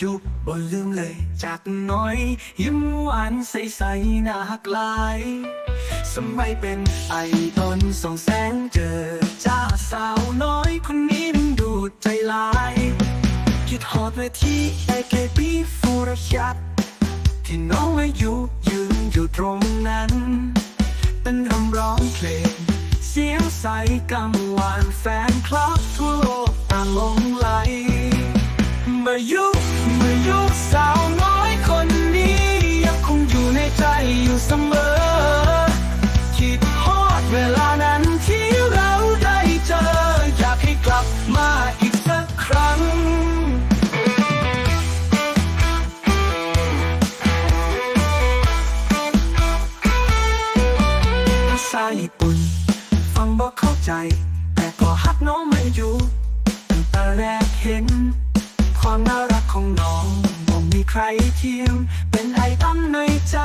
ลืมเลยจากน้อย ยิ้มหวานใสๆหน้าหักลาย สมัยเป็นไอดอลส่องแสงเจอจ้าสาวน้อยคนนี้มันดูดใจลายคิดฮอดเวที AKB ฟูรชัดที่น้องอายุยืนอยู่ตรงนั้น เป็นคำร้องเพลง เสียงใสกังวานแฟนคลับทั่วโลกต่างลงไหลมื่อยุาญี่ปุ่น ฟังบอกเข้าใจ แต่ก็ฮักน้องไม่อยู่ตั้งแต่แรกเห็น ความน่ารักของน้องบ่มีใครเทียม เป็นไอตั้มในใจ